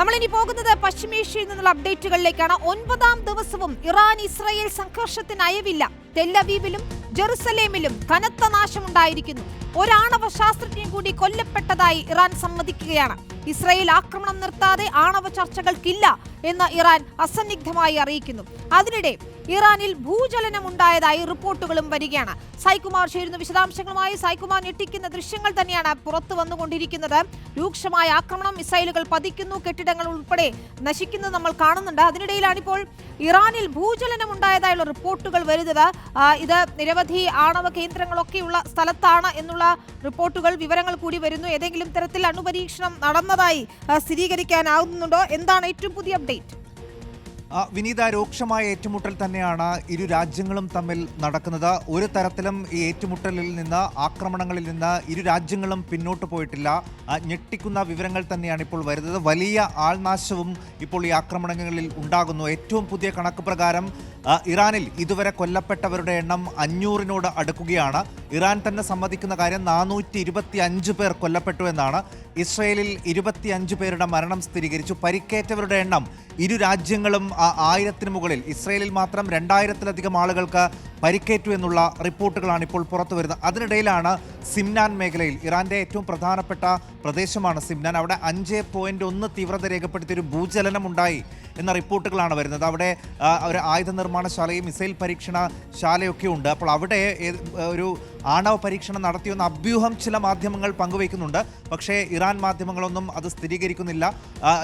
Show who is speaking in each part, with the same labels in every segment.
Speaker 1: നമ്മൾ ഇനി പോകുന്നത് പശ്ചിമേഷ്യയിൽ നിന്നുള്ള അപ്ഡേറ്റുകളിലേക്കാണ്. ഒൻപതാം ദിവസവും ഇറാൻ ഇസ്രായേൽ സംഘർഷത്തിന് അയവില്ല തെല്ലവീവിലും ജെറുസലേമിലും കനത്ത നാശമുണ്ടായിരിക്കുന്നു. ഒരാണവ ശാസ്ത്രജ്ഞൻ കൂടി കൊല്ലപ്പെട്ടതായി ഇറാൻ സമ്മതിക്കുകയാണ്. ഇസ്രായേൽ ആക്രമണം നിർത്താതെ ആണവ ചർച്ചകൾക്കില്ല എന്ന് ഇറാൻ അസന്നിഗ്ധമായി അറിയിക്കുന്നു. അതിനിടെ ഇറാനിൽ ഭൂചലനം ഉണ്ടായതായി റിപ്പോർട്ടുകളും വരികയാണ്. സൈകുമാർ ചേരുന്ന വിശദാംശങ്ങളുമായി സൈകുമാർ ഞെട്ടിക്കുന്ന ദൃശ്യങ്ങൾ തന്നെയാണ് പുറത്തു വന്നുകൊണ്ടിരിക്കുന്നത്. രൂക്ഷമായ ആക്രമണം മിസൈലുകൾ പതിക്കുന്നു കെട്ടിടങ്ങൾ ഉൾപ്പെടെ നശിക്കുന്നത് നമ്മൾ കാണുന്നുണ്ട്. അതിനിടയിലാണ് ഇപ്പോൾ ഇറാനിൽ ഭൂചലനം ഉണ്ടായതായുള്ള റിപ്പോർട്ടുകൾ വരുന്നത്. ഇത് നിരവധി ആണവ കേന്ദ്രങ്ങളൊക്കെയുള്ള സ്ഥലത്താണ് എന്നുള്ള റിപ്പോർട്ടുകൾ വിവരങ്ങൾ കൂടി വരുന്നു. ഏതെങ്കിലും തരത്തിൽ അണുപരീക്ഷണം നടന്നതായി ആ, സ്ഥിരീകരിക്കാനാവുന്നുണ്ടോ? എന്താണ് ഏറ്റവും പുതിയ അപ്ഡേറ്റ്?
Speaker 2: വിനീത രൂക്ഷമായ ഏറ്റുമുട്ടൽ തന്നെയാണ് ഇരു രാജ്യങ്ങളും തമ്മിൽ നടക്കുന്നത്. ഒരു തരത്തിലും ഈ ഏറ്റുമുട്ടലിൽ നിന്ന് ആക്രമണങ്ങളിൽ നിന്ന് ഇരു രാജ്യങ്ങളും പിന്നോട്ട് പോയിട്ടില്ല. ഞെട്ടിക്കുന്ന വിവരങ്ങൾ തന്നെയാണ് ഇപ്പോൾ വരുന്നത്. വലിയ ആൾനാശവും ഇപ്പോൾ ഈ ആക്രമണങ്ങളിൽ ഉണ്ടാകുന്നു. ഏറ്റവും പുതിയ കണക്ക് പ്രകാരം ഇറാനിൽ ഇതുവരെ കൊല്ലപ്പെട്ടവരുടെ എണ്ണം അഞ്ഞൂറിനോട് അടുക്കുകയാണ്. ഇറാൻ തന്നെ സമ്മതിക്കുന്ന കാര്യം നാനൂറ്റി ഇരുപത്തി അഞ്ച് പേർ കൊല്ലപ്പെട്ടു എന്നാണ്. ഇസ്രയേലിൽ ഇരുപത്തി അഞ്ച് പേരുടെ മരണം സ്ഥിരീകരിച്ചു. പരിക്കേറ്റവരുടെ എണ്ണം ഇരു രാജ്യങ്ങളും ആ, ആയിരത്തിന് മുകളിൽ ഇസ്രയേലിൽ മാത്രം രണ്ടായിരത്തിലധികം ആളുകൾക്ക് പരിക്കേറ്റു എന്നുള്ള റിപ്പോർട്ടുകളാണ് ഇപ്പോൾ പുറത്തു വരുന്നത്. അതിനിടയിലാണ് സിംനാൻ മേഖലയിൽ ഇറാന്റെ ഏറ്റവും പ്രധാനപ്പെട്ട പ്രദേശമാണ് സിംനാൻ. അവിടെ അഞ്ച് പോയിന്റ് ഒന്ന് തീവ്രത രേഖപ്പെടുത്തിയ ഒരു ഭൂചലനം ഉണ്ടായി എന്ന റിപ്പോർട്ടുകളാണ് വരുന്നത്. അവിടെ ഒരു ആയുധ നിർമ്മാണശാലയും മിസൈൽ പരീക്ഷണ ശാലയൊക്കെ ഉണ്ട്. അപ്പോൾ അവിടെ ഒരു ആണവ പരീക്ഷണം നടത്തിയെന്ന അഭ്യൂഹം ചില മാധ്യമങ്ങൾ പങ്കുവയ്ക്കുന്നുണ്ട്. പക്ഷേ ഇറാൻ മാധ്യമങ്ങളൊന്നും അത് സ്ഥിരീകരിക്കുന്നില്ല.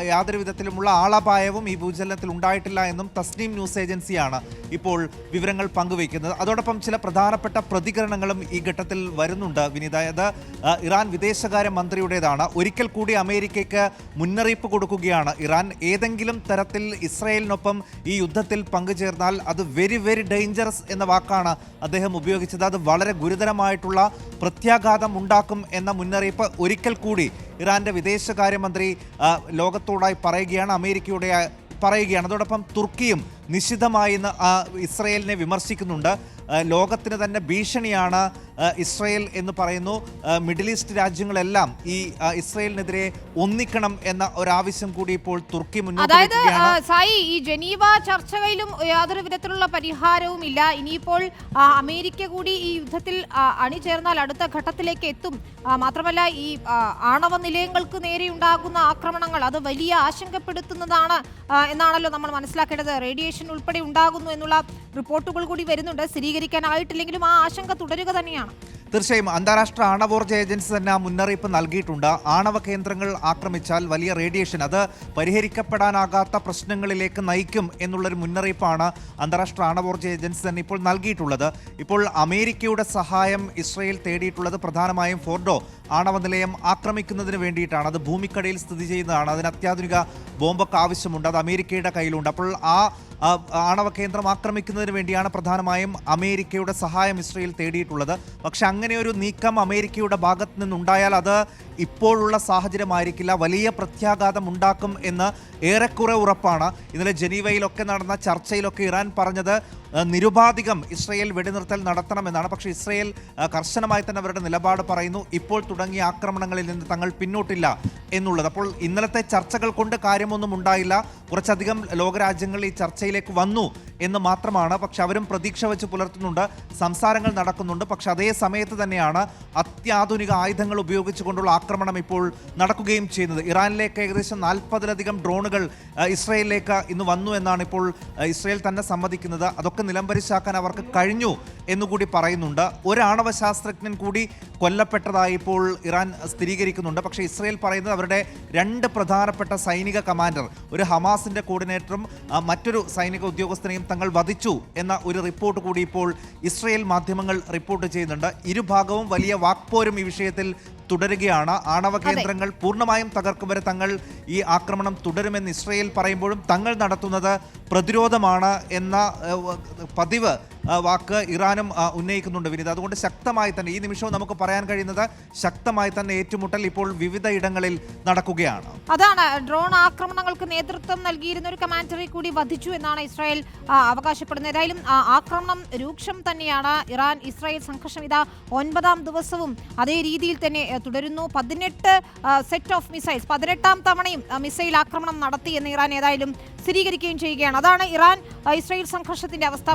Speaker 2: യാതൊരു വിധത്തിലുമുള്ള ആളപായവും ഈ ഭൂചലനത്തിൽ ഉണ്ടായിട്ടില്ല എന്നും തസ്നീം ന്യൂസ് ഏജൻസിയാണ് ഇപ്പോൾ വിവരങ്ങൾ പങ്കുവയ്ക്കുന്നത്. അതോടൊപ്പം ചില പ്രധാനപ്പെട്ട പ്രതികരണങ്ങളും ഈ ഘട്ടത്തിൽ വരുന്നുണ്ട് വിനീത. അത് ഇറാൻ വിദേശകാര്യ മന്ത്രിയുടേതാണ്. ഒരിക്കൽ കൂടി അമേരിക്കയ്ക്ക് മുന്നറിയിപ്പ് കൊടുക്കുകയാണ്. ഇറാൻ ഏതെങ്കിലും തരത്തിൽ ഇസ്രയേലിനൊപ്പം ഈ യുദ്ധത്തിൽ പങ്കുചേർന്നാൽ അത് വെരി വെരി ഡേഞ്ചറസ് എന്ന വാക്കാണ് അദ്ദേഹം ഉപയോഗിച്ചത്. അത് വളരെ ഗുരുതരമായിട്ടുള്ള പ്രത്യാഘാതം ഉണ്ടാക്കും എന്ന മുന്നറിയിപ്പ് ഒരിക്കൽ കൂടി ഇറാന്റെ വിദേശകാര്യമന്ത്രി ലോകത്തോടായി പറയുകയാണ് അമേരിക്കയുടെ പറയുകയാണ്. അതോടൊപ്പം തുർക്കിയും നിശിതമായി ഇന്ന് ഇസ്രയേലിനെ വിമർശിക്കുന്നുണ്ട്. ലോകത്തിന് തന്നെ ഭീഷണിയാണ് ഇസ്രയേൽ എന്ന് പറയുന്നു. മിഡിൽ ഈസ്റ്റ് രാജ്യങ്ങളെല്ലാം ഈ ഇസ്രയേലിനെതിരെ ഒന്നിക്കണം എന്ന ഒരാവശ്യം കൂടി ഇപ്പോൾ തുർക്കി മുന്നോട്ട്
Speaker 1: അതായത് സായി ഈ ജനീവ ചർച്ചകളിലും യാതൊരു വിധത്തിലുള്ള പരിഹാരവും ഇല്ല. ഇനിയിപ്പോൾ അമേരിക്ക കൂടി ഈ യുദ്ധത്തിൽ അണിചേർന്നാൽ അടുത്ത ഘട്ടത്തിലേക്ക് എത്തും. മാത്രമല്ല ഈ ആണവ നിലയങ്ങൾക്ക് നേരെ ഉണ്ടാകുന്ന ആക്രമണങ്ങൾ അത് വലിയ ആശങ്കപ്പെടുത്തുന്നതാണ് എന്നാണല്ലോ നമ്മൾ മനസ്സിലാക്കേണ്ടത്. റേഡിയേഷൻ ഉൾപ്പെടെ ഉണ്ടാകുന്നു എന്നുള്ള റിപ്പോർട്ടുകൾ കൂടി വരുന്നുണ്ട്. സ്ഥിരീകരിക്കാനായിട്ടില്ലെങ്കിലും ആ ആശങ്ക തുടരുക തന്നെയാണ്. lá.
Speaker 2: തീർച്ചയായും അന്താരാഷ്ട്ര ആണവോർജ ഏജൻസി തന്നെ ആ മുന്നറിയിപ്പ് നൽകിയിട്ടുണ്ട്. ആണവ കേന്ദ്രങ്ങൾ ആക്രമിച്ചാൽ വലിയ റേഡിയേഷൻ അത് പരിഹരിക്കപ്പെടാനാകാത്ത പ്രശ്നങ്ങളിലേക്ക് നയിക്കും എന്നുള്ളൊരു മുന്നറിയിപ്പാണ് അന്താരാഷ്ട്ര ആണവോർജ ഏജൻസി തന്നെ ഇപ്പോൾ നൽകിയിട്ടുള്ളത്. ഇപ്പോൾ അമേരിക്കയുടെ സഹായം ഇസ്രയേൽ തേടിയിട്ടുള്ളത് പ്രധാനമായും ഫോർഡോ ആണവ നിലയം ആക്രമിക്കുന്നതിന് വേണ്ടിയിട്ടാണ്. അത് ഭൂമിക്കടിയിൽ സ്ഥിതി ചെയ്യുന്നതാണ്. അതിന് അത്യാധുനിക ബോംബൊക്കെ ആവശ്യമുണ്ട്. അത് അമേരിക്കയുടെ കയ്യിലുണ്ട്. അപ്പോൾ ആ ആണവ കേന്ദ്രം ആക്രമിക്കുന്നതിന് വേണ്ടിയാണ് പ്രധാനമായും അമേരിക്കയുടെ സഹായം ഇസ്രയേൽ തേടിയിട്ടുള്ളത്. പക്ഷെ അങ്ങനെ ഒരു നീക്കം അമേരിക്കയുടെ ഭാഗത്ത് നിന്നുണ്ടായാൽ അത് ഇപ്പോഴുള്ള സാഹചര്യമായിരിക്കില്ല. വലിയ പ്രത്യാഘാതം ഉണ്ടാക്കും എന്ന് ഏറെക്കുറെ ഉറപ്പാണ്. ഇന്നലെ ജനീവയിലൊക്കെ നടന്ന ചർച്ചയിലൊക്കെ ഇറാൻ പറഞ്ഞത് നിരുപാധികം ഇസ്രയേൽ വെടിനിർത്തൽ നടത്തണമെന്നാണ്. പക്ഷേ ഇസ്രയേൽ കർശനമായി തന്നെ അവരുടെ നിലപാട് പറയുന്നു. ഇപ്പോൾ തുടങ്ങിയ ആക്രമണങ്ങളിൽ നിന്ന് തങ്ങൾ പിന്നോട്ടില്ല. എന്നുള്ളത്. അപ്പോൾ ഇന്നലത്തെ ചർച്ചകൾ കൊണ്ട് കാര്യമൊന്നും ഉണ്ടായില്ല. കുറച്ചധികം ലോകരാജ്യങ്ങൾ ഈ ചർച്ചയിലേക്ക് വന്നു എന്ന് മാത്രമാണ്. പക്ഷെ അവരും പ്രതീക്ഷ വെച്ച് പുലർത്തുന്നുണ്ട്. സംസാരങ്ങൾ നടക്കുന്നുണ്ട്. പക്ഷെ അതേ സമയത്ത് തന്നെയാണ് അത്യാധുനിക ആയുധങ്ങൾ ഉപയോഗിച്ചുകൊണ്ടുള്ള ആക്രമണം ഇപ്പോൾ നടക്കുകയും ചെയ്യുന്നത്. ഇറാനിലേക്ക് ഏകദേശം നാൽപ്പതിലധികം ഡ്രോണുകൾ ഇസ്രയേലിലേക്ക് ഇന്ന് വന്നു എന്നാണ് ഇപ്പോൾ ഇസ്രയേൽ തന്നെ സമ്മതിക്കുന്നത്. അതൊക്കെ നിലംപരിശാക്കാൻ അവർക്ക് കഴിഞ്ഞു എന്നുകൂടി പറയുന്നുണ്ട്. ഒരാണവ ശാസ്ത്രജ്ഞൻ കൂടി കൊല്ലപ്പെട്ടതായി ഇപ്പോൾ ഇറാൻ സ്ഥിരീകരിക്കുന്നുണ്ട്. പക്ഷേ ഇസ്രയേൽ പറയുന്നത് അവരുടെ രണ്ട് പ്രധാനപ്പെട്ട സൈനിക കമാൻഡർ ഒരു ഹമാസിന്റെ കോർഡിനേറ്ററും മറ്റൊരു സൈനിക ഉദ്യോഗസ്ഥനെയും തങ്ങൾ വധിച്ചു എന്ന ഒരു റിപ്പോർട്ട് കൂടി ഇപ്പോൾ ഇസ്രയേൽ മാധ്യമങ്ങൾ റിപ്പോർട്ട് ചെയ്യുന്നുണ്ട്. ഇരുഭാഗവും വലിയ വാക്പോരും ഈ വിഷയത്തിൽ തുടരുകയാണ്. ആണവ കേന്ദ്രങ്ങൾ പൂർണമായും തകർക്കും വരെ തങ്ങൾ ഈ ആക്രമണം തുടരുമെന്ന് ഇസ്രയേൽ പറയുമ്പോഴും തങ്ങൾ നടത്തുന്നത് പ്രതിരോധമാണ് എന്ന പതിവ് വാക്ക് ഇറാനും ഉന്നയിക്കുന്നുണ്ട് വിനീത. അതുകൊണ്ട് ശക്തമായി തന്നെ ഈ നിമിഷവും നമുക്ക് പറയാൻ കഴിയുന്നത് ശക്തമായി തന്നെ ഏറ്റുമുട്ടൽ ഇപ്പോൾ വിവിധ ഇടങ്ങളിൽ നടക്കുകയാണ്.
Speaker 1: അതാണ്. ഡ്രോൺ ആക്രമണങ്ങൾക്ക് നേതൃത്വം നൽകിയിരുന്ന ഒരു കമാൻഡറെ കൂടി വധിച്ചു എന്നാണ് ഇസ്രായേൽ അവകാശപ്പെടുന്നത്. ഏതായാലും ആക്രമണം രൂക്ഷം തന്നെയാണ് ഇറാൻ ഇസ്രായേൽ സംഘർഷം. ഇതാ ഒൻപതാം ദിവസവും അതേ രീതിയിൽ തന്നെ തുടരുന്നു. പതിനെട്ട് സെറ്റ് ഓഫ് മിസൈൽസ് പതിനെട്ടാം തവണയും മിസൈൽ ആക്രമണം നടത്തി എന്ന് ഇറാൻ ഏതായാലും സ്ഥിരീകരിക്കുകയും ചെയ്യുകയാണ്. അതാണ് ഇറാൻ ഇസ്രായേൽ സംഘർഷത്തിന്റെ അവസ്ഥ.